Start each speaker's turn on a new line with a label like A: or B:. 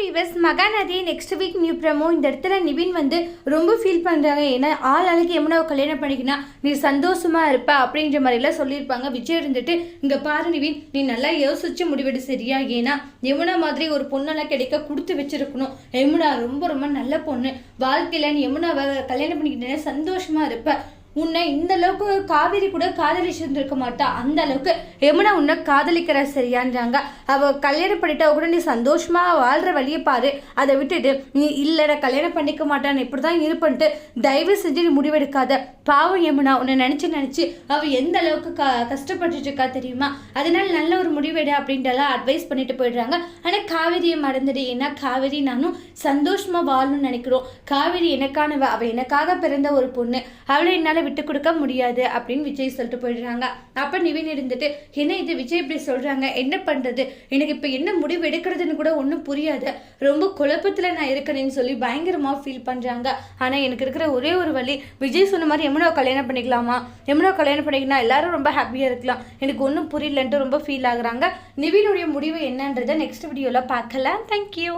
A: Viewers Mahanadi next week new promo. இந்த இடத்துல நிவின் வந்து ரொம்ப ஃபீல் பண்ணுறாங்க ஏன்னா ஆள் அழகு யமுனாவை கல்யாணம் பண்ணிக்கினா நீ சந்தோஷமா இருப்ப அப்படின்ற மாதிரிலாம் சொல்லியிருப்பாங்க. விஜய் இருந்துட்டு இங்கே பாரு நிவின் நீ நல்லா யோசிச்சு முடிவெடு சரியா? ஏன்னா யமுனா மாதிரி ஒரு பொண்ணெல்லாம் கிடைக்க கொடுத்து வச்சிருக்கணும். யமுனா ரொம்ப ரொம்ப நல்ல பொண்ணு. வாழ்க்கையில் நீ யமுனாவை கல்யாணம் பண்ணிக்கிட்டேன்னா சந்தோஷமா இருப்ப. உன்னை இந்த அளவுக்கு காவேரி கூட காதலிச்சிருந்துருக்க மாட்டா. அந்த அளவுக்கு யமுனா உன்னை காதலிக்கிற சரியான்றாங்க. அவ கல்யாணம் பண்ணிட்டா கூட நீ சந்தோஷமா வாழ்ற வழியை பாரு. அதை விட்டுட்டு நீ இல்லை கல்யாணம் பண்ணிக்க மாட்டான் இப்படி தான் இருப்பன்ட்டு தயவு செஞ்சு நீ முடிவெடுக்காத. பாவம் யமுனா உன்னை நினச்சி நினச்சி அவ எந்த அளவுக்கு க கஷ்டப்பட்டுட்டு இருக்கா தெரியுமா? அதனால நல்ல ஒரு முடிவெடு அப்படின்றலாம் அட்வைஸ் பண்ணிட்டு போயிடுறாங்க. ஆனால் காவேரியை மறந்துடு. ஏன்னா காவேரி நானும் சந்தோஷமாக வாழணும்னு நினைக்கிறோம். காவேரி எனக்கானவ அவள் எனக்காக பிறந்த ஒரு பொண்ணு. அவளை என்னால் விட்டு கொடுக்க முடியாது அப்படின்னு விஜய் சொல்லிட்டு போயிடுறாங்க. அப்போ நிவின் இருந்துட்டு என்ன இது விஜய் இப்படி சொல்கிறாங்க என்ன பண்ணுறது எனக்கு இப்போ என்ன முடிவு எடுக்கிறதுன்னு கூட ஒன்றும் புரியாது. ரொம்ப குழப்பத்தில் நான் இருக்கேன்னு சொல்லி பயங்கரமாக ஃபீல் பண்ணுறாங்க ஆனால் எனக்கு இருக்கிற ஒரே ஒரு வழி விஜய் சொன்ன மாதிரி எம்னோ கல்யாணம் பண்ணிக்கலாமா? எம்னோ கல்யாணம் பண்ணிக்கலாம் எல்லாரும் ரொம்ப ஹாப்பியாக இருக்கலாம். எனக்கு ஒன்றும் புரியலன்ட்டு ரொம்ப ஃபீல் ஆகுறாங்க. நிவினுடைய முடிவு என்னன்றதை நெக்ஸ்ட் வீடியோவில் பார்க்கலாம். தேங்க்யூ